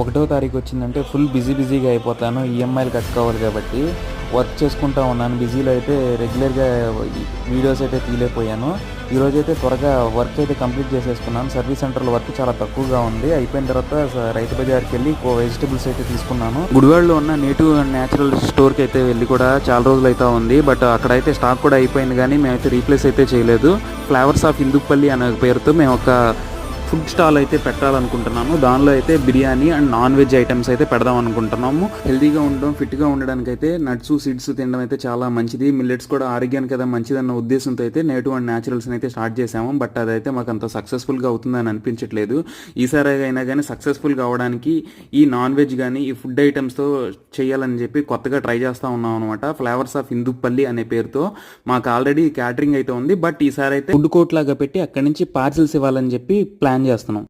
ఒకటో తారీఖు వచ్చిందంటే ఫుల్ బిజీ బిజీగా అయిపోతాను. ఈఎంఐలు కట్టుకోవాలి కాబట్టి వర్క్ చేసుకుంటా ఉన్నాను. బిజీలో అయితే రెగ్యులర్గా వీడియోస్ అయితే తీలేకపోయాను ఈరోజు అయితే త్వరగా వర్క్ అయితే కంప్లీట్ చేసేసుకున్నాను. సర్వీస్ సెంటర్లో వర్క్ చాలా తక్కువగా ఉంది. అయిపోయిన తర్వాత రైతు బజార్కి వెళ్ళి వెజిటబుల్స్ అయితే తీసుకున్నాను. గుడివాడలో ఉన్న నేటివ్ అండ్ న్యాచురల్ స్టోర్కి అయితే వెళ్ళి కూడా చాలా రోజులు అయితే ఉంది. బట్ అక్కడైతే స్టాక్ కూడా అయిపోయింది కానీ మేమైతే రీప్లేస్ అయితే చేయలేదు. ఫ్లేవర్స్ ఆఫ్ ఇందుపల్లి అనే పేరుతో మేము ఒక ఫుడ్ స్టాల్ అయితే పెట్టాలనుకుంటున్నాము. దానిలో అయితే biryani and non veg items అయితే పెడదాం అనుకుంటున్నాము. హెల్తీగా ఉండడం ఫిట్గా ఉండడానికి అయితే నట్స్ సీడ్స్ తినడం అయితే చాలా మంచిది. మిల్లెట్స్ కూడా ఆరోగ్యానికి కదా మంచిదన్న ఉద్దేశంతో అయితే నేటివ్ అండ్ న్యాచురల్స్ అయితే స్టార్ట్ చేసాము బట్ అదైతే మాకు అంత సక్సెస్ఫుల్గా అవుతుందని అనిపించట్లేదు. ఈసారి అయినా కానీ సక్సెస్ఫుల్గా కావడానికి ఈ నాన్ వెజ్ కానీ ఈ ఫుడ్ ఐటమ్స్తో చేయాలని చెప్పి కొత్తగా ట్రై చేస్తూ ఉన్నాం అనమాట ఫ్లేవర్స్ ఆఫ్ హిందూపల్లి అనే పేరుతో మాకు ఆల్రెడీ క్యాటరింగ్ అయితే ఉంది. బట్ ఈసారి అయితే ఫుడ్ కోర్ట్ లాగా పెట్టి అక్కడి నుంచి పార్సిల్స్ ఇవ్వాలని చెప్పి ప్లాన్ ప్లాన్ చేస్తున్నాం.